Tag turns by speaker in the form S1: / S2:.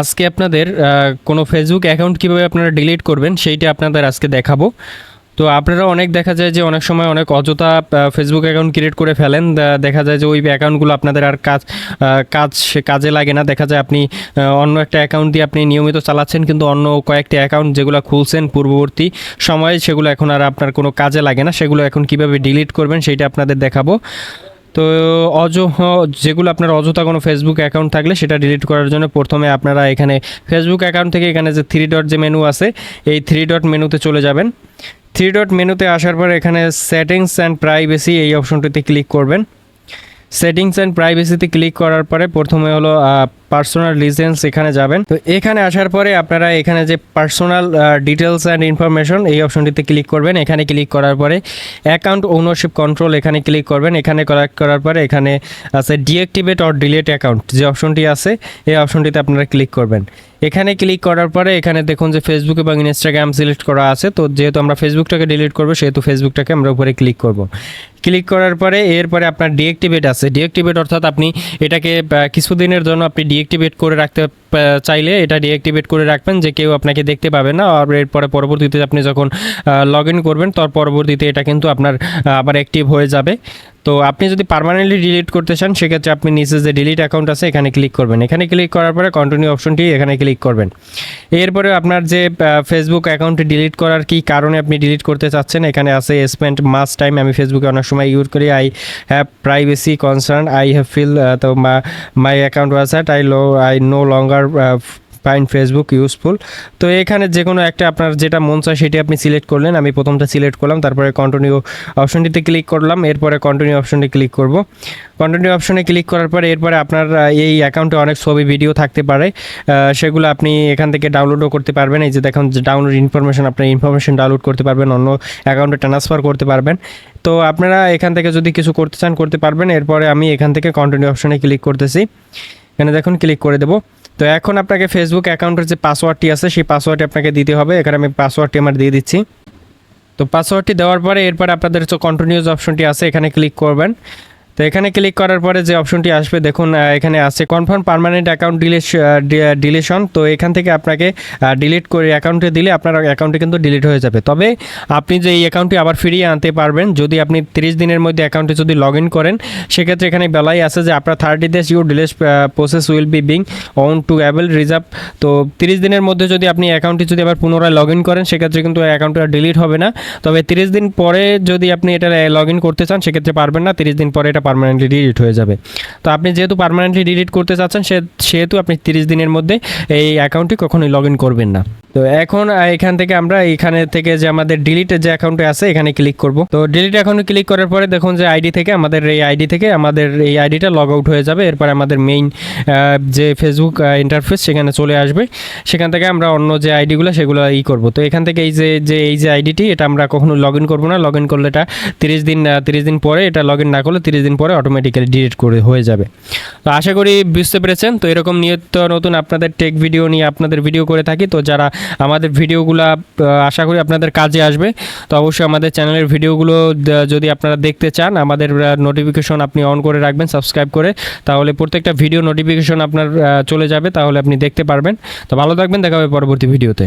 S1: আজকে আপনাদের কোনো ফেসবুক অ্যাকাউন্ট কীভাবে আপনারা ডিলিট করবেন সেইটা আপনাদের আজকে দেখাবো। তো আপনারা অনেক দেখা যায় যে অনেক সময় অনেক অযথা ফেসবুক অ্যাকাউন্ট ক্রিয়েট করে ফেলেন। দেখা যায় যে ওই অ্যাকাউন্টগুলো আপনাদের আর কাজ কাজ কাজে লাগে না। দেখা যায় আপনি অন্য একটা অ্যাকাউন্ট দিয়ে আপনি নিয়মিত চালাচ্ছেন কিন্তু অন্য কয়েকটি অ্যাকাউন্ট যেগুলো খুলছেন পূর্ববর্তী সময়ে সেগুলো এখন আর আপনার কোনো কাজে লাগে না। সেগুলো এখন কীভাবে ডিলিট করবেন সেইটা আপনাদের দেখাবো। তো অজ যেগুলো আপনার অযথা কোনো ফেসবুক অ্যাকাউন্ট থাকলে সেটা ডিলিট করার জন্য প্রথমে আপনারা এখানে ফেসবুক অ্যাকাউন্ট থেকে এখানে যে থ্রি ডট যে মেনু আছে, এই থ্রি ডট মেনুতে চলে যাবেন। থ্রি ডট মেনুতে আসার পর এখানে সেটিংস অ্যান্ড প্রাইভেসি এই অপশনটিতে ক্লিক করবেন। সেটিংস অ্যান্ড প্রাইভেসিতে ক্লিক করার পরে প্রথমে হলো পার্সোনাল লিসেন্স এখানে যাবেন। তো এখানে আসার পরে আপনারা এখানে যে পার্সোনাল ডিটেলস অ্যান্ড ইনফরমেশন এই অপশনটিতে ক্লিক করবেন। এখানে ক্লিক করার পরে অ্যাকাউন্ট ওনারশিপ কন্ট্রোল এখানে ক্লিক করবেন। এখানে করা- করার পরে এখানে আছে ডিঅ্যাক্টিভেট অর ডিলেট অ্যাকাউন্ট যে অপশনটি আছে, এই অপশনটিতে আপনারা ক্লিক করবেন। এখানে ক্লিক করার পরে এখানে দেখুন যে ফেসবুক এবং ইনস্টাগ্রাম সিলেক্ট করা আছে। তো যেহেতু আমরা ফেসবুকটাকে ডিলিট করব, সেহেতু ফেসবুকটাকে আমরা উপরে ক্লিক করব। ক্লিক করার পরে এরপরে আপনার ডিঅ্যাক্টিভেট আছে। ডিঅ্যাক্টিভেট অর্থাৎ আপনি এটাকে কিছুদিনের জন্য আপনি ডিঅ্যাক্টিভেট করে রাখতে চাইলে এটা ডিঅ্যাক্টিভেট করে রাখবেন যে কেউ আপনাকে দেখতে পাবে না। আর এরপরে পরবর্তীতে আপনি যখন লগ ইন করবেন, তার পরবর্তীতে এটা কিন্তু আপনার আবার অ্যাক্টিভ হয়ে যাবে। তো আপনি যদি পার্মানেন্টলি ডিলিট করতে চান, সেক্ষেত্রে আপনি নিচে যে ডিলিট অ্যাকাউন্ট আছে, এখানে ক্লিক করবেন। এখানে ক্লিক করার পরে কন্টিনিউ অপশনটি এখানে ক্লিক করবেন। এরপরে আপনার যে ফেসবুক অ্যাকাউন্টটি ডিলিট করার কি কারণে আপনি ডিলিট করতে চাচ্ছেন, এখানে আছে স্পেন্ড মাস টাইম আমি ফেসবুকে অনেক সময় ইউজ করি। I have privacy concern I have feel to my account was hacked I low I no longer fine Facebook useful তো এখানে যে কোনো একটা আপনার যেটা মন চায় সেটি আপনি সিলেক্ট করলেন। আমি প্রথমটা সিলেক্ট করলাম, তারপরে কন্টিনিউ অপশনটিতে ক্লিক করলাম, এরপরে কন্টিনিউ অপশনে ক্লিক করব। কন্টিনিউ অপশনে ক্লিক করার পরে এরপরে আপনার এই অ্যাকাউন্টে অনেক ছবি ভিডিও থাকতে পারে। সেগুলো আপনি এখান থেকে ডাউনলোডও করতে পারবেন। এই যে দেখুন ডাউনলোড ইনফরমেশন আপনি ইনফরমেশন ডাউনলোড করতে পারবেন, অন্য অ্যাকাউন্টে ট্রান্সফার করতে পারবেন। তো আপনারা এখান থেকে যদি কিছু করতে চান, করতে পারবেন। এরপরে আমি এখান থেকে কন্টিনিউ অপশনে ক্লিক করতেছি। এখানে দেখুন ক্লিক করে দেবো। তো এখন আপনাকে ফেসবুক অ্যাকাউন্টের যে পাসওয়ার্ডটি আছে, সেই পাসওয়ার্ডটি আপনাকে দিতে হবে। এখানে আমি পাসওয়ার্ডটি আমার দিয়ে দিচ্ছি। তো পাসওয়ার্ডটি দেওয়ার পরে এরপর আপনাদের যে কন্টিনিউস অপশনটি আছে, এখানে ক্লিক করবেন। এখানে ক্লিক করার পরে যে অপশনটি আসবে, দেখুন এখানে আছে কনফার্ম পার্মানেন্ট অ্যাকাউন্ট ডিলিশন তো এখান থেকে আপনাকে ডিলিট করে অ্যাকাউন্টে দিলে আপনার অ্যাকাউন্টে কিন্তু ডিলিট হয়ে যাবে। তবে আপনি যে এই অ্যাকাউন্টটি আবার ফিরিয়ে আনতে পারবেন, যদি আপনি তিরিশ দিনের মধ্যে অ্যাকাউন্টে যদি লগ ইন করেন, সেক্ষেত্রে এখানে বেলাই আছে যে আপনার thirty days your delays process will be being on to avail reserve তো তিরিশ দিনের মধ্যে যদি আপনি অ্যাকাউন্টটি যদি আবার পুনরায় লগ ইন করেন, সেক্ষেত্রে কিন্তু অ্যাকাউন্টটা ডিলিট হবে না। তবে তিরিশ দিন পরে যদি আপনি এটা লগ ইন করতে চান, সেক্ষেত্রে পারবেন না। তিরিশ দিন পরে এটা পার্মানেন্টলি ডিলিট হয়ে যাবে। তো আপনি যেহেতু পার্মানেন্টলি ডিলিট করতে চাচ্ছেন সেহেতু আপনি তিরিশ দিনের মধ্যে এই অ্যাকাউন্টটি কখনোই লগ করবেন না। তো এখন এখান থেকে আমরা এখানে থেকে যে আমাদের ডিলিটের যে অ্যাকাউন্টে আছে, এখানে ক্লিক করব। তো ডিলিট অ্যাকাউন্টে ক্লিক করার পরে দেখুন যে আইডি থেকে আমাদের এই আইডি থেকে আমাদের এই আইডিটা লগ আউট হয়ে যাবে। এরপর আমাদের মেইন যে ফেসবুক ইন্টারফেস সেখানে চলে আসবে। সেখান থেকে আমরা অন্য যে আইডিগুলো সেগুলো ই করব। তো এখান থেকে এই যে যে এই যে আইডিটি এটা আমরা কখনো লগ করব না। লগ করলে এটা তিরিশ দিন তিরিশ দিন পরে এটা লগ না করলে তিরিশ দিন পরে অটোমেটিক্যালি ডিলিট করে হয়ে যাবে। তো আশা করি বুঝতে পেরেছেন। তো এরকম নিয়ত নতুন আপনাদের টেক ভিডিও নিয়ে আপনাদের ভিডিও করে থাকি। তো যারা আমাদের ভিডিওগুলো আশা করি আপনাদের কাজে আসবে, তো অবশ্যই আমাদের চ্যানেলের ভিডিওগুলো যদি আপনারা দেখতে চান, আমাদের নোটিফিকেশন আপনি অন করে রাখবেন সাবস্ক্রাইব করে, তাহলে প্রত্যেকটা ভিডিও নোটিফিকেশন আপনার চলে যাবে, তাহলে আপনি দেখতে পারবেন। তো ভালো থাকবেন, দেখা হবে পরবর্তী ভিডিওতে